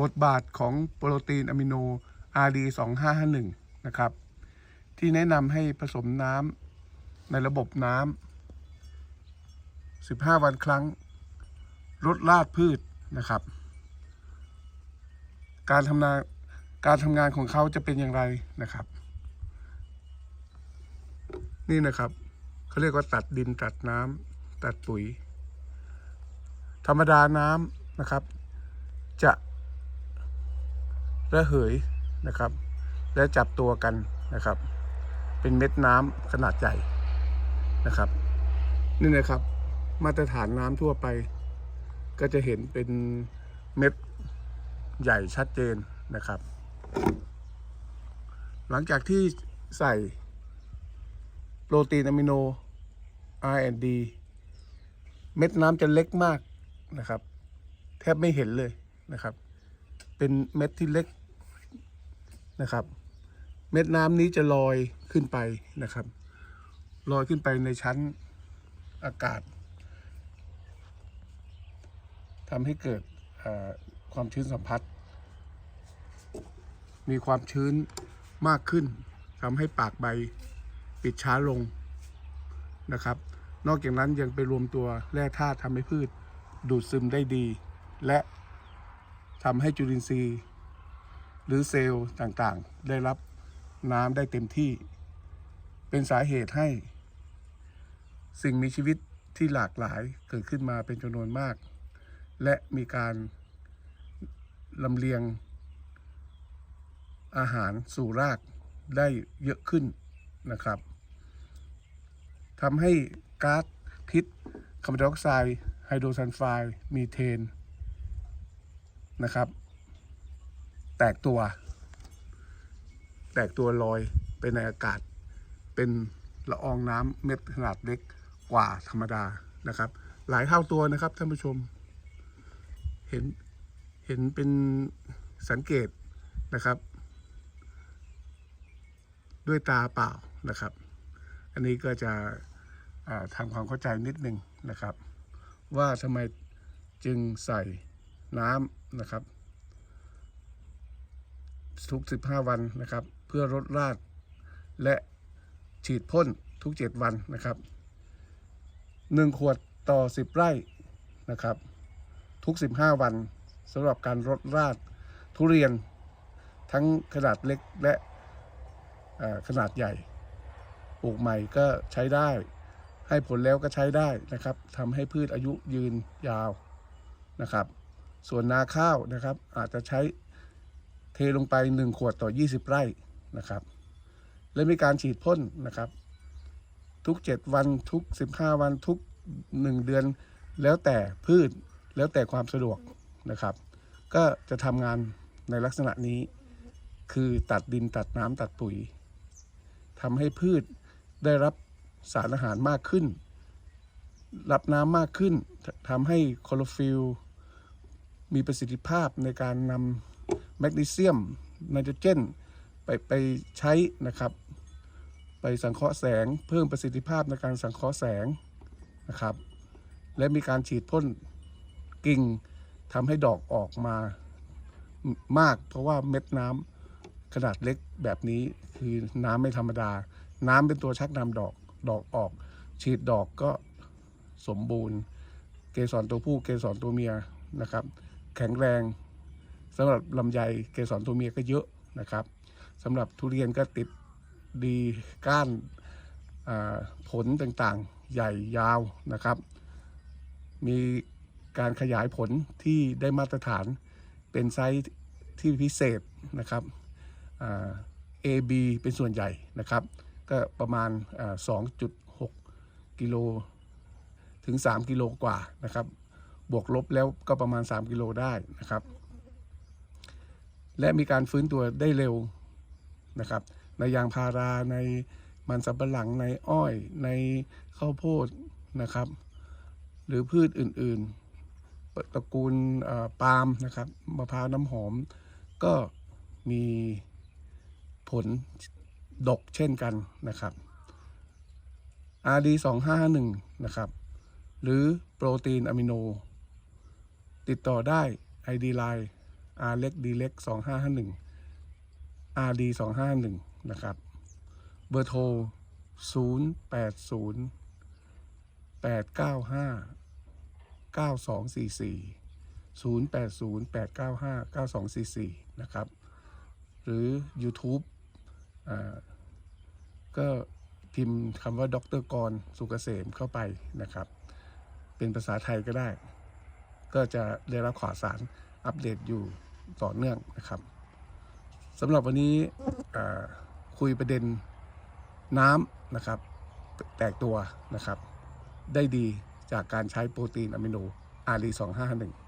บทบาทของโปรตีนอะมิโน RD 2551 นะครับ ที่แนะนำให้ผสมน้ำในระบบน้ำ 15 วันครั้งลดรากพืชนะครับ การทำงานการทำงานของเขาจะเป็นอย่างไรนะครับ นี่นะครับเขาเรียกว่าตัดดินตัดน้ำตัดปุ๋ย ธรรมดาน้ำนะครับ จะ ระเหยนะครับ และจับตัวกันนะครับ เป็นเม็ดน้ำขนาดใหญ่นะครับ นี่นะครับ มาตรฐานน้ำทั่วไป ก็จะเห็นเป็นเม็ดใหญ่ชัดเจนนะครับ หลังจากที่ใส่โปรตีนอะมิโน R&D เม็ดน้ำจะเล็กมากนะครับ แทบไม่เห็นเลยนะครับ เป็นเม็ดที่เล็ก นะครับ เม็ดน้ำนี้จะลอยขึ้นไปนะครับ ลอยขึ้นไปในชั้นอากาศทำให้เกิดความชื้นสัมผัส มีความชื้นมากขึ้นทำให้ปากใบปิดช้าลงนะครับ นอกจากนั้นยังไปรวมตัวแร่ธาตุทำให้พืชดูดซึมได้ดี และทำให้จุลินทรีย์ หรือเซลล์ต่างๆ ได้รับน้ำได้เต็มที่ เป็นสาเหตุให้ สิ่งมีชีวิตที่หลากหลายเกิดขึ้นมาเป็นจำนวนมาก และมีการลำเลียง อาหารสู่รากได้เยอะขึ้นนะครับทำให้ก๊าซพิษคาร์บอนไดออกไซด์ไฮโดรซัลไฟด์มีเทนนะครับ แตกตัว แตกตัวลอยไปในอากาศ เป็นละอองน้ำเม็ดขนาดเล็กกว่าธรรมดานะครับ หลายเท่าตัวนะครับท่านผู้ชม เห็นเห็นเป็นสังเกตนะครับ ด้วยตาเปล่านะครับ อันนี้ก็จะทำความเข้าใจนิดหนึ่งนะครับ ว่าทำไมจึงใส่น้ำนะครับ ทุก 15 วันนะครับ เพื่อลดรากและฉีดพ่นทุก 7 วันนะครับ 1 ขวดต่อ 10 ไร่นะครับ ทุก 15 วันสำหรับการลดรากทุเรียนทั้งขนาดเล็กและขนาดใหญ่ ปลูกใหม่ก็ใช้ได้ ให้ผลแล้วก็ใช้ได้นะครับทำให้พืชอายุยืนยาวนะครับ ส่วนนาข้าวนะครับอาจจะใช้ เทลงไป 1 ขวดต่อ 20 ไร่นะครับ และมีการฉีดพ่นนะครับ ทุก 7 วันทุก 15 วันทุก 1 เดือน แล้วแต่พืชแล้วแต่ความสะดวกนะครับ ก็จะทำงานในลักษณะนี้ คือตัดดินตัดน้ำตัดปุ๋ยทำให้พืชได้รับสารอาหารมากขึ้น รับน้ำมากขึ้นทำให้คลอโรฟิลมีประสิทธิภาพในการนำ แมกนีเซียมไนโตรเจนไปไปใช้นะครับไปสังเคราะห์แสงเพิ่มประสิทธิภาพในการสังเคราะห์แสงนะครับ และมีการฉีดพ่นกิ่งทำให้ดอกออกมามาก เพราะว่าเม็ดน้ำขนาดเล็กแบบนี้คือน้ำไม่ธรรมดา น้ำเป็นตัวชักนำดอกดอกออก ฉีดดอกก็สมบูรณ์ เกสรตัวผู้เกสรตัวเมียนะครับ แข็งแรง สำหรับลำไยเกสรตัวเมียก็เยอะนะครับสำหรับทุเรียนก็ติดดีก้านผลต่างๆใหญ่ยาวนะครับ มีการขยายผลที่ได้มาตรฐานเป็นไซส์ที่พิเศษนะครับ AB เป็นส่วนใหญ่นะครับ ก็ประมาณอ่า2.6 กิโลถึง 3 กิโลกว่านะครับ บวกลบแล้วก็ประมาณ 3 กิโลได้นะครับ และมีการฟื้นตัวได้เร็วนะครับ ในยางพาราในมันสำปะหลังในอ้อยในข้าวโพดนะครับ หรือพืชอื่นๆตระกูลปาล์มนะครับมะพร้าวน้ำหอม ก็มีผลดกเช่นกันนะครับ RD 2 5 1นะครับ หรือโปรตีนอะมิโน ติดต่อได้ ID Line R เล็ก D เล็ก2551 RD 251นะครับ เบอร์โทร 080 895 9244 080 895 9244 นะครับ หรือ YouTube อก็พิมพ์คำว่าดรกรสุกเกษมเข้าไปนะครับ เป็นภาษาไทยก็ได้ ก็จะได้รับข่าวสารอัปเดตอยู่ ต่อเนื่องนะครับสำหรับวันนี้คุยประเด็นน้ำนะครับ แตกตัวนะครับ ได้ดีจากการใช้โปรตีนอะมิโนอารี251